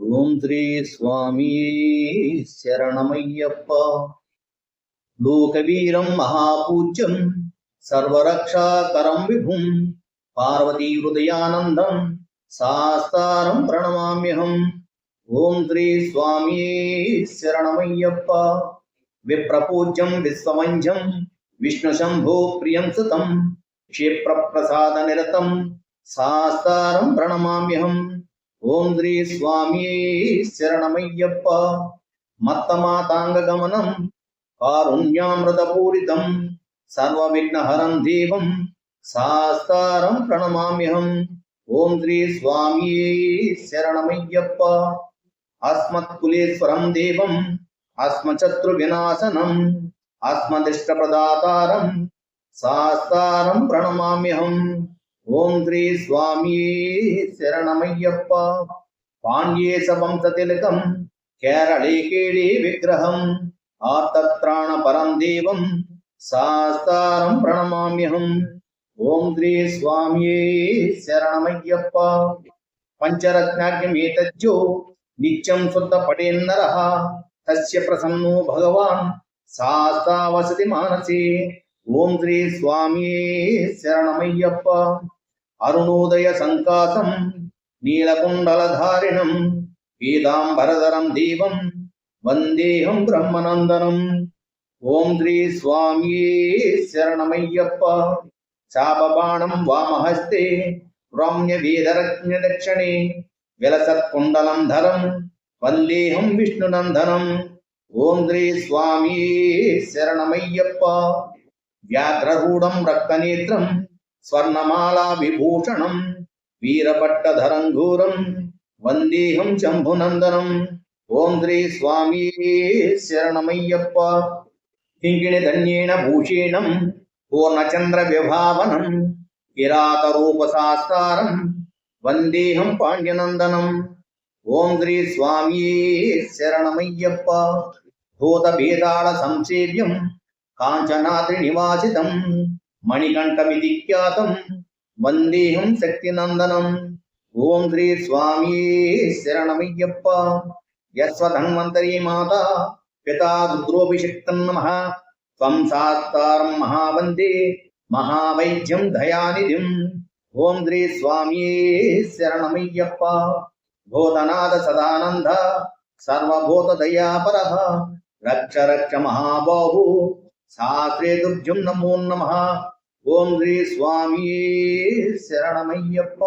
ఓం శ్రీ స్వామి శరణమయ్యప్ప. లోకవీరం మహాపూజ్యం సర్వరక్షాకరం విభుం పార్వతీ హృదయానందం సాస్తారం ప్రణమామ్యహం. ఓం శ్రీ స్వామి శరణమయ్యప్ప. విప్రపూజ్యం విశ్వమంజం విష్ణుశంభో ప్రియం సుతం క్షిప్రప్రసాద నిరతం శాస్తారం ప్రణమామ్యహం. ఓం శ్రీ స్వామి శరణమయ్యప్ప మత్తమాతాంగగమనం కారుణ్యామృతపూరితం సర్వవిఘ్నహరం దేవం శాస్తారం ప్రణమామ్యహం ఓం శ్రీ స్వామి శరణమయ్యప్ప అస్మత్కులేశ్వరం దేవం అస్మశత్రు వినాశనం అస్మదిష్టప్రదాతారం శాస్తారం ప్రణమామ్యహం ఓం శ్రీ స్వామి శరణమయ్యప్ప పాండ్యేశ వంశతిలకం కేరళే కేళే విగ్రహం ఆర్తత్రాణ పరం దేవం శాస్తారం ప్రణమామ్యహం ఓం శ్రీ స్వామి శరణమయ్యప్ప పంచరత్నాగ్యమేతజ్జో నిత్యం శుద్ధ పటేన్నర తస్య ప్రసన్నో భగవాన్ శాస్తావసతి మానసే ఓం శ్రీ స్వామి శరణమయ్యప్ప అరుణోదయ సంకాసం నీలకుండలధారిణం పీతాంబరధరం దీపం వందేహం బ్రహ్మనందనం. ఓం శ్రీ స్వామి శరణమయ్యప్ప. శాపబాణం వామహస్తే రమ్య వీరరజ్ఞ దక్షిణే విలసత్కుండలం ధరం వందేహం విష్ణునందనం. ఓం శ్రీ స్వామి శరణమయ్యప్ప. వ్యాఘ్రరూఢం రక్తనేత్రం స్వర్ణమాలా విభూషణం వీరపట్టధరం ఘోరం వందేహం శంభునందనం. ఓం శ్రీ స్వామి శరణమయ్యప్ప. కింకిణి ధన్యేన భూషేణం పూర్ణచంద్ర విభావనం కిరాతరూపశాస్త్రం వందేహం పాండ్యనందనం. ఓం శ్రీ స్వామి శరణమయ్యప్ప. భూతభేదాళ సంసేవ్యం కాంచనాద్రి నివాసితం మణికంఠమితి ఖ్యాతం వందేహం శక్తినందనం ఓం శ్రీ స్వామి శరణమయ్యప్ప యస్వధన్వంతరీ మాత పితా రుద్రోభిషక్తం నమ త్వం సాస్తారం మహావందే మహావైద్యం దయానిధిం ఓం శ్రీ స్వామి శరణమయ్యప్ప భూతనాథ సదానంద సర్వభూత దయాపర రక్ష రక్ష మహాబాహు శాస్త్రే దుర్జం నమో నమ ఓం శ్రీ స్వామి శరణమయ్యప్ప